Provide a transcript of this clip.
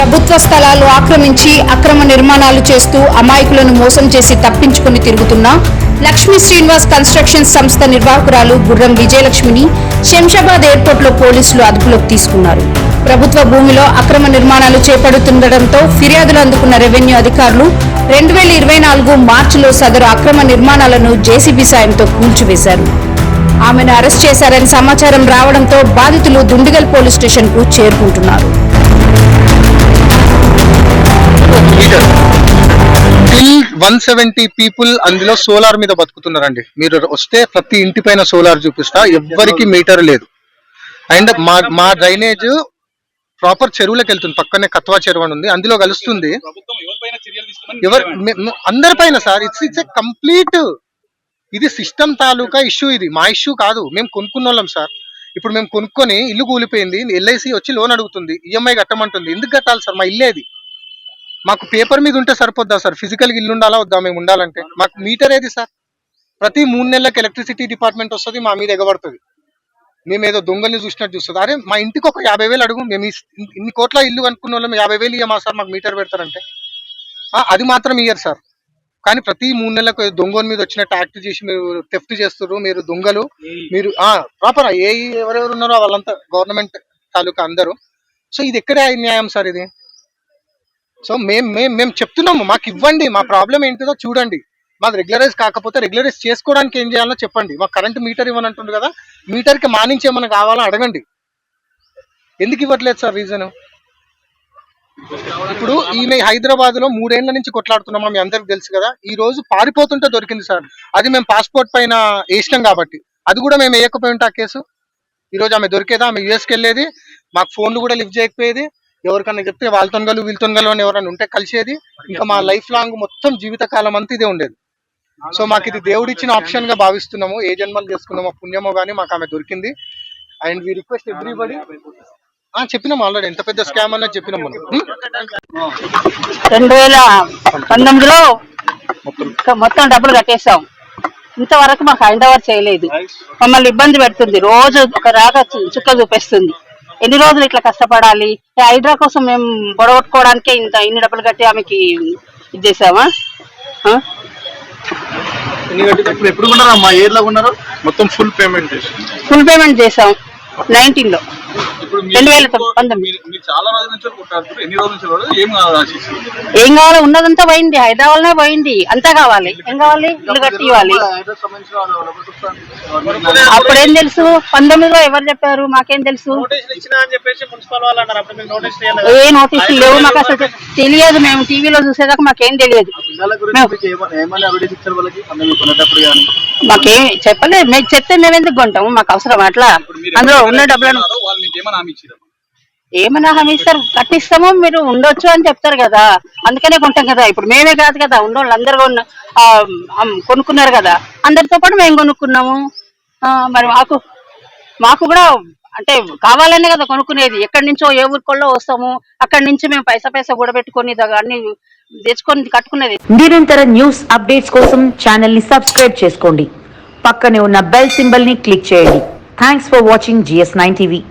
ప్రభుత్వ స్థలాలు ఆక్రమించి అక్రమ నిర్మాణాలు చేస్తూ అమాయకులను మోసం చేసి తప్పించుకుని తిరుగుతున్న లక్ష్మీ శ్రీనివాస్ కన్స్ట్రక్షన్ సంస్థ నిర్వాహకురాలు గుర్రం విజయలక్ష్మిని శంషాబాద్ ఎయిర్పోర్ట్లో పోలీసులు అదుపులోకి తీసుకున్నారు. ప్రభుత్వ భూమిలో అక్రమ నిర్మాణాలు చేపడుతుండటంతో ఫిర్యాదులు అందుకున్న రెవెన్యూ అధికారులు రెండు వేల ఇరవై నాలుగు మార్చిలో సదరు అక్రమ నిర్మాణాలను జేసీబీ సాయంతో కూల్చివేశారు. ఆమెను అరెస్ట్ చేశారని సమాచారం రావడంతో బాధితులు దుండిగల్ పోలీస్ స్టేషన్కు చేరుకుంటున్నారు. టిల్ వన్ సెవెంటీ పీపుల్ అందులో సోలార్ మీద బతుకుతున్నారండి. మీరు వస్తే ప్రతి ఇంటి పైన సోలార్ చూపిస్తా ఎవ్వరికి మీటర్ లేదు. అండ్ మా మా డ్రైనేజ్ ప్రాపర్ చెరువులకు వెళ్తుంది పక్కనే కత్వా చెరువు అని ఉంది అందులో కలుస్తుంది. ఎవరు అందరిపైన sir it's it's a complete ఇది సిస్టమ్ తాలూకా ఇష్యూ ఇది మా ఇష్యూ కాదు మేము కొనుక్కున్న వాళ్ళం సార్. ఇప్పుడు మేము కొనుక్కొని ఇల్లు కూలిపోయింది ఎల్ఐసి వచ్చి లోన్ అడుగుతుంది ఈఎంఐ కట్టమంటుంది ఎందుకు కట్టాలి సార్ మా ఇల్లేది మాకు పేపర్ మీద ఉంటే సరిపోద్దా సార్? ఫిజికల్గా ఇల్లు ఉండాలా వద్దా? మేము ఉండాలంటే. మాకు మీటర్ ఏది సార్? ప్రతి మూడు నెలలకు ఎలక్ట్రిసిటీ డిపార్ట్మెంట్ వస్తుంది మా మీద ఎగబడుతుంది. మేము ఏదో దొంగల్ని చూసినట్టు చూస్తుంది. అరే మా ఇంటికి ఒక యాభై వేలు అడుగు. మేము ఇన్ని కోట్ల ఇల్లు అనుకున్న వాళ్ళం యాభై వేలు ఇయ్యమా సార్? మాకు మీటర్ పెడతారంటే. అది మాత్రం ఇయ్యరు సార్. కానీ ప్రతి మూడు నెలలకు దొంగల మీద వచ్చినట్టు యాక్ట్ చేసి మీరు థెఫ్ట్ చేస్తారు మీరు దొంగలు మీరు ప్రాపర్ ఏ ఎవరెవరు ఉన్నారో వాళ్ళంతా గవర్నమెంట్ తాలూకా అందరూ. సో ఇది ఎక్కడ న్యాయం సార్ ఇది? సో మేము మేము మేము చెప్తున్నాము మాకు ఇవ్వండి మా ప్రాబ్లం ఏంటిదో చూడండి. మాకు రెగ్యులరైజ్ కాకపోతే రెగ్యులరైజ్ చేసుకోవడానికి ఏం చేయాలో చెప్పండి. మాకు కరెంట్ మీటర్ ఇవ్వనంటుంది కదా మీటర్కి మానించి ఏమైనా కావాలో అడగండి. ఎందుకు ఇవ్వట్లేదు సార్ రీజన్? ఇప్పుడు ఈమె హైదరాబాద్లో మూడేళ్ళ నుంచి కొట్లాడుతున్నాం మీ అందరికి తెలుసు కదా ఈ రోజు పారిపోతుంటే దొరికింది సార్. అది మేము పాస్పోర్ట్ పైన వేసినాం కాబట్టి. అది కూడా మేము వేయకపోయి ఉంటా ఆ కేసు. ఈ రోజు ఆమె దొరికేదా? ఆమె యుఎస్కి వెళ్ళేది. మాకు ఫోన్లు కూడా లిఫ్ట్ చేయకపోయేది. ఎవరికన్నా చెప్తే వాళ్ళతో గలు వీళ్ళతో గలు అని ఎవరైనా ఉంటే కలిసేది. ఇంకా మా లైఫ్ లాంగ్ మొత్తం జీవితకాలం అంతా ఇదే ఉండేది. సో మాకు ఇది దేవుడిచ్చిన ఆప్షన్గా భావిస్తున్నాము. ఏ జన్మలు చేసుకున్నామో పుణ్యమో కానీ మాకు ఆమె దొరికింది. అండ్ వి రిక్వెస్ట్ ఎవ్రీబడి చెప్పినాం ఆల్రెడీ ఎంత పెద్ద స్కామ్ అన్నది చెప్పినాం మనం? రెండు వేల పంతొమ్మిదిలో ఇక మొత్తం డబ్బులు కట్టేసాం ఇంతవరకు మాకు హైదరాబాద్ చేయలేదు. మమ్మల్ని ఇబ్బంది పెడుతుంది. రోజు ఒక రాక చుక్క చూపిస్తుంది. ఎన్ని రోజులు ఇట్లా కష్టపడాలి? హైడ్రా కోసం మేము గొడగొట్టుకోవడానికే ఇంత ఇన్ని డబ్బులు కట్టి ఆమెకి ఇది చేసామా ఎప్పుడు ఉన్నారో మొత్తం ఫుల్ పేమెంట్ చేసి ఫుల్ పేమెంట్ చేసాం నైన్టీన్లో. రెండు వేల పంతొమ్మిది. ఏం కావాలి ఉన్నదంతా పోయింది. హైదరాబాద్లోనే పోయింది. అంతా కావాలి. ఏం కావాలి? ఇల్లు కట్టి ఇవ్వాలి అప్పుడు తెలుసు? పంతొమ్మిదిలో ఎవరు చెప్పారు? మాకేం తెలుసు? నోటీసులు ఇచ్చినా అని చెప్పేసి మున్సిపల్ వాళ్ళు అన్నారు. అప్పుడు మీకు నోటీసులు ఇవ్వలేదు ఏ నోటీసులు లేవు మాకు అసలు తెలియదు. మేము టీవీలో చూసేదాకా మాకేం తెలియదు. మీకు చెప్పలేదు. మేము చెప్తే మేము ఎందుకు కొంటాము? మాకు అవసరం అట్లా. అందులో ఉన్న డబ్బులను ఏమైనా హామీ ఇచ్చారు ఏమన్నా హామీ ఇస్తారు కట్టిస్తాము మీరు ఉండొచ్చు అని చెప్తారు కదా. అందుకనే కొంటాం కదా. ఇప్పుడు మేమే కాదు కదా. ఉన్నోళ్ళు అందరు కొన్న- ఆ, అమ్, కొనుక్కున్నారు కదా. అందరితో పాటు మేము కొనుక్కున్నాము. ఆ, మరి మాకు మాకు కూడా అంటే కావాలనే కదా కొనుక్కునేది. ఎక్కడి నుంచో ఏ ఊరికోళ్ళో వస్తాము. అక్కడి నుంచి మేము పైసా పైసా కూడబెట్టుకొని ద- అన్ని తెచ్చుకొని కట్టుకునేది. నిరంతర న్యూస్ అప్డేట్స్ కోసం ఛానల్ని సబ్స్క్రైబ్ చేసుకోండి. పక్కనే ఉన్న బెల్ సింబల్ని క్లిక్ చేయండి. Thanks for watching G S nine TV